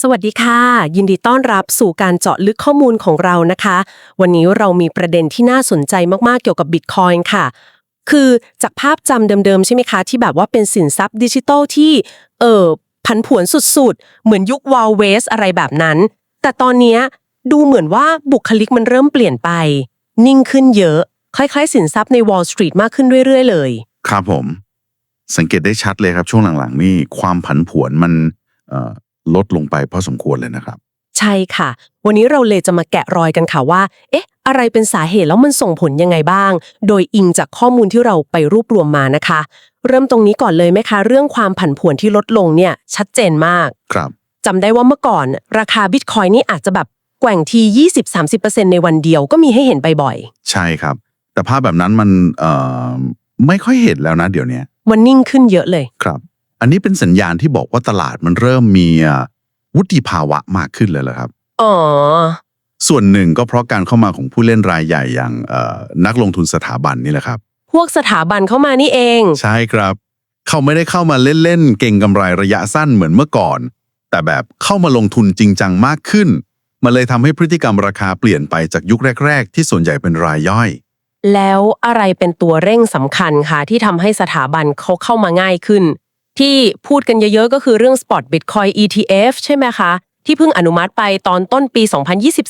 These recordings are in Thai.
สวัสดีค่ะ ยินดีต้อนรับสู่การเจาะลึกข้อมูลของเรานะคะ วันนี้เรามีประเด็นที่น่าสนใจมากๆเกี่ยวกับ Bitcoin ค่ะ คือจากภาพจำเดิมๆ ใช่ไหมคะ ที่แบบว่าเป็นสินทรัพย์ดิจิทัลที่ เออผันผวนสุดๆ เหมือนยุควาลเวสอะไรแบบนั้น แต่ตอนนี้ดูเหมือนว่าบุคลิกมันเริ่มเปลี่ยนไป นิ่งขึ้นเยอะ คล้ายๆ สินทรัพย์ใน Wall Street มากขึ้นเรื่อยๆ เลย ครับผม สังเกตได้ชัดเลยครับช่วงหลังๆนี่ความผันผวนมันเอ่อ ลดลงไปพอสมควรเลยนะครับ ใช่ค่ะ วันนี้เราเลยจะมาแกะรอยกันค่ะว่า เอ๊ะ อะไรเป็นสาเหตุแล้วมันส่งผลยังไงบ้าง โดยอิงจากข้อมูลที่เราไปรวบรวมมานะคะ เริ่มตรงนี้ก่อนเลยไหมคะ เรื่องความผันผวนที่ลดลงเนี่ยชัดเจนมากครับจำได้ว่าเมื่อก่อน ราคาบิตคอยนี่อาจจะแบบแกว่งที 20-30%ในวันเดียวก็มีให้เห็นบ่อยใช่ครับ แต่ภาพแบบนั้นมันเอ่อไม่ค่อยเห็นแล้วนะเดี๋ยวนี้ๆมันนิ่งขึ้นเยอะเลย ครับ อันนี้เป็นสัญญาณที่บอกว่าตลาดมันเริ่มมีเอ่อวุฒิภาวะมากขึ้นเลยละครับ อ๋อ ส่วนหนึ่งก็เพราะการเข้ามาของผู้เล่นรายใหญ่อย่างเอ่อนักลงทุนสถาบันนี่แหละครับ พวกสถาบันเข้ามานี่เอง ใช่ครับ เขาไม่ได้เข้ามาเล่นๆเก่งกำไรระยะสั้นเหมือนเมื่อก่อน แต่แบบเข้ามาลงทุนจริงจังมากขึ้นมันเลยทำให้พฤติกรรมราคาเปลี่ยนไปจากยุคแรก ๆ ที่ส่วนใหญ่เป็นรายย่อย แล้วอะไรเป็นตัวเร่งสำคัญคะที่ทำให้สถาบันเขาเข้ามาง่ายขึ้น ที่พูดกันเยอะๆ ก็คือเรื่อง Spot Bitcoin ETF ใช่ไหมคะ ที่เพิ่งอนุมัติไปตอนต้นปี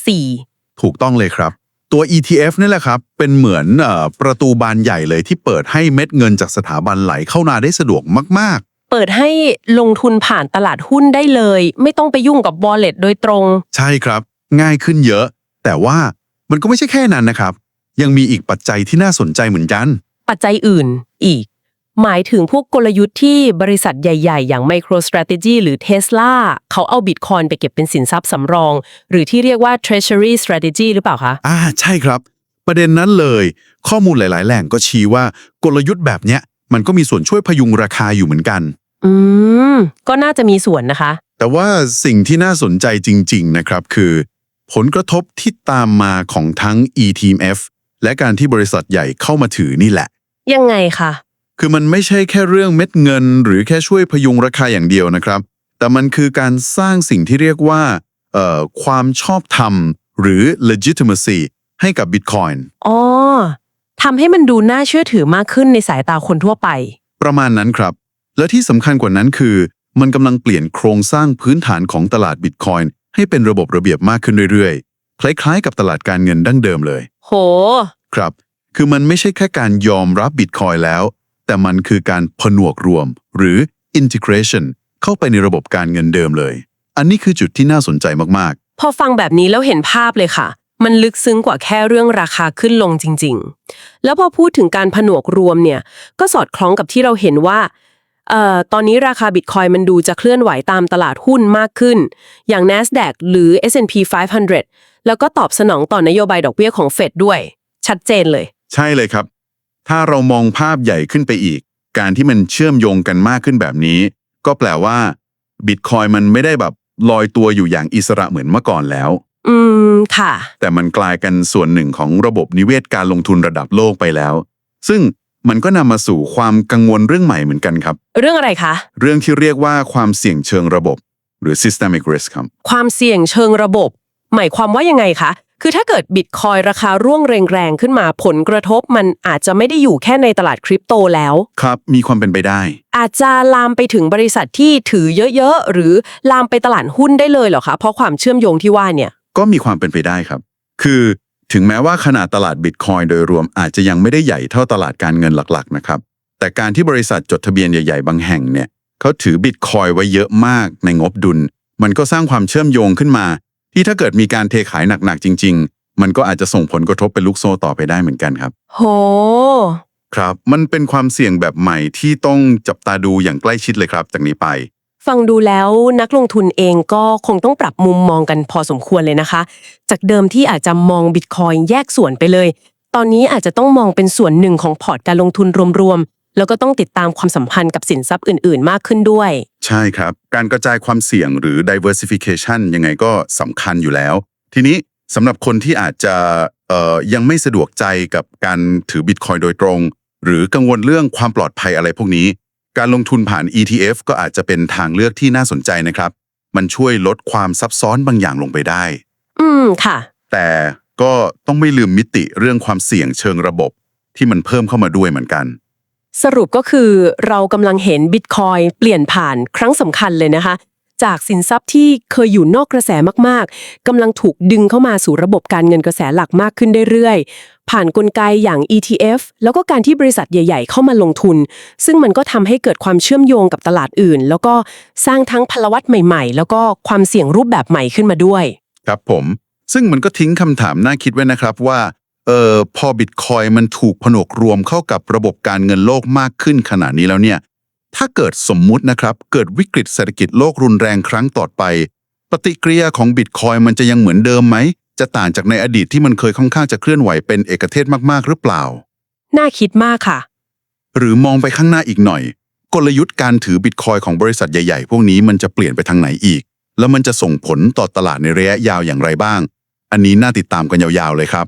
2024 ถูกต้องเลยครับ ตัว ETF นี่แหละครับ เป็นเหมือนเออประตูบานใหญ่เลยที่เปิดให้เม็ดเงินจากสถาบันไหลเข้านาได้สะดวกมากเปิดให้ลงทุนผ่านตลาดหุ้นได้เลย ไม่ต้องไปยุ่งกับ Wallet โดยตรงๆใช่ครับ ง่ายขึ้นเยอะ แต่ว่ามันก็ไม่ใช่แค่นั้นนะครับ ยังมีอีกปัจจัยที่น่าสนใจเหมือนกัน ปัจจัยอื่นอีก หมายถึงพวกกลยุทธ์ที่บริษัทใหญ่ ๆ อย่าง MicroStrategy หรือ Tesla เขาเอาบิตคอยไปเก็บเป็นสินทรัพย์สำรอง หรือที่เรียกว่า Treasury Strategy หรือเปล่าคะ อ่าใช่ครับ ประเด็นนั้นเลย ข้อมูลหลาย ๆ แหล่งก็ชี้ว่ากลยุทธ์แบบเนี้ยมันก็มีส่วนช่วยพยุงราคาอยู่เหมือนกัน อืม ก็น่าจะมีส่วนนะคะ แต่ว่าสิ่งที่น่าสนใจจริง ๆ นะครับคือ ผลกระทบที่ตามมาของทั้ง ETF และการที่บริษัทใหญ่เข้ามาถือนี่แหละ ยังไงคะ คือมันไม่ใช่แค่เรื่องเม็ดเงิน หรือแค่ช่วยพยุงราคาอย่างเดียวนะครับ แต่มันคือการสร้างสิ่งที่เรียกว่าเอ่อความชอบธรรม หรือ legitimacy ให้กับ Bitcoin อ๋อทำให้มันดูน่าเชื่อถือมากขึ้นในสายตาคนทั่วไป ประมาณนั้นครับ และที่สำคัญกว่านั้นคือ มันกำลังเปลี่ยนโครงสร้างพื้นฐานของตลาด Bitcoin ให้เป็นระบบระเบียบมากขึ้นเรื่อยๆ คล้ายๆ กับตลาดการเงินดั้งเดิมเลย โห ครับ คือมันไม่ใช่แค่การยอมรับ Bitcoin แล้ว แต่มันคือการผนวกรวม หรือ integration เข้าไปในระบบการเงินเดิมเลย อันนี้คือจุดที่น่าสนใจมากพอฟังแบบนี้แล้วเห็นภาพเลยค่ะ มันลึกซึ้งกว่าแค่เรื่องราคาขึ้นลงจริง ๆ แล้วพอพูดถึงการผนวกรวมเนี่ย ก็สอดคล้องกับที่เราเห็นว่าเอ่อตอนนี้ราคาบิตคอยมันดูจะเคลื่อนไหวตามตลาดหุ้นมากขึ้น อย่าง NASDAQ หรือ S&P 500 แล้วก็ตอบสนองต่อนโยบายดอกเบี้ยของเฟดด้วย ชัดเจนเลยๆใช่เลยครับ ถ้าเรามองภาพใหญ่ขึ้นไปอีก การที่มันเชื่อมโยงกันมากขึ้นแบบนี้ ก็แปลว่า Bitcoin มันไม่ได้แบบลอยตัวอยู่อย่างอิสระเหมือนเมื่อก่อนแล้ว อืม ค่ะ แต่มันกลายกันส่วนหนึ่งของระบบนิเวศการลงทุนระดับโลกไปแล้ว ซึ่งมันก็นำมาสู่ความกังวลเรื่องใหม่เหมือนกันครับ เรื่องอะไรคะ เรื่องที่เรียกว่าความเสี่ยงเชิงระบบ หรือ systemic risk ครับ ความเสี่ยงเชิงระบบ หมายความว่ายังไงคะ คือถ้าเกิดบิตคอยราคาร่วงแรงๆขึ้นมาผลกระทบมันอาจจะไม่ได้อยู่แค่ในตลาดคริปโตแล้ว ครับ มีความเป็นไปได้ อาจจะลามไปถึงบริษัทที่ถือเยอะๆ หรือลามไปตลาดหุ้นได้เลยเหรอคะ เพราะความเชื่อมโยงที่ว่าเนี่ย ก็มีความเป็นไปได้ครับ คือถึงแม้ว่าขนาดตลาดบิตคอยโดยรวมอาจจะยังไม่ได้ใหญ่เท่าตลาดการเงินหลักๆนะครับ แต่การที่บริษัทจดทะเบียนใหญ่ๆ บางแห่งเนี่ยเขาถือบิตคอยไว้เยอะมากในงบดุล มันก็สร้างความเชื่อมโยงขึ้นมา ที่ถ้าเกิดมีการเทขายหนักๆจริง ๆ มันก็อาจจะส่งผลกระทบเป็นลูกโซ่ต่อไปได้เหมือนกันครับ โห ครับ มันเป็นความเสี่ยงแบบใหม่ที่ต้องจับตาดูอย่างใกล้ชิดเลยครับ จากนี้ไป ฟังดูแล้วนักลงทุนเองก็คงต้องปรับมุมมองกันพอสมควรเลยนะคะ จากเดิมที่อาจจะมองบิตคอยแยกส่วนไปเลย ตอนนี้อาจจะต้องมองเป็นส่วนหนึ่งของพอร์ตการลงทุนรวมๆ แล้วก็ต้องติดตามความสัมพันธ์กับสินทรัพย์อื่น ๆ มากขึ้นด้วย ใช่ครับ การกระจายความเสี่ยงหรือ diversification ยังไงก็สำคัญอยู่แล้ว ทีนี้สำหรับคนที่อาจจะเอ่อยังไม่สะดวกใจกับการถือบิตคอยโดยตรง หรือกังวลเรื่องความปลอดภัยอะไรพวกนี้ การลงทุนผ่าน ETF ก็อาจจะเป็นทางเลือกที่น่าสนใจนะครับ มันช่วยลดความซับซ้อนบางอย่างลงไปได้ อืมค่ะ แต่ก็ต้องไม่ลืมมิติเรื่องความเสี่ยงเชิงระบบที่มันเพิ่มเข้ามาด้วยเหมือนกัน สรุปก็คือเรากำลังเห็นบิตคอยเปลี่ยนผ่านครั้งสำคัญเลยนะคะ จากสินทรัพย์ที่เคยอยู่นอกกระแสมากๆกำลังถูกดึงเข้ามาสู่ระบบการเงินกระแสหลักมากขึ้นเรื่อยๆ ผ่านกลไกอย่าง ETF แล้วก็การที่บริษัทใหญ่ ๆ เข้ามาลงทุน ซึ่งมันก็ทำให้เกิดความเชื่อมโยงกับตลาดอื่น แล้วก็สร้างทั้งพลวัตใหม่ๆ แล้วก็ความเสี่ยงรูปแบบใหม่ขึ้นมาด้วย ครับผม ซึ่งมันก็ทิ้งคำถามน่าคิดไว้นะครับว่า ออพอบิตคอยมันถูกผนวกรวมเข้ากับระบบการเงินโลกมากขึ้นขนาดนี้แล้วเนี่ย ถ้าเกิดสมมุตินะครับ เกิดวิกฤตเศรษฐกิจโลกรุนแรงครั้งต่อไป ปฏิกิริยาของบิตคอยมันจะยังเหมือนเดิมไหม จะต่างจากในอดีตที่มันเคยค่อนข้างจะเคลื่อนไหวเป็นเอกเทศมากๆหรือเปล่า น่าคิดมากค่ะ หรือมองไปข้างหน้าอีกหน่อย กลยุทธ์การถือบิตคอยของบริษัทใหญ่ๆ พวกนี้มันจะเปลี่ยนไปทางไหนอีก แล้วมันจะส่งผลต่อตลาดในระยะยาวอย่างไรบ้าง อันนี้น่าติดตามกันยาวๆเลยครับ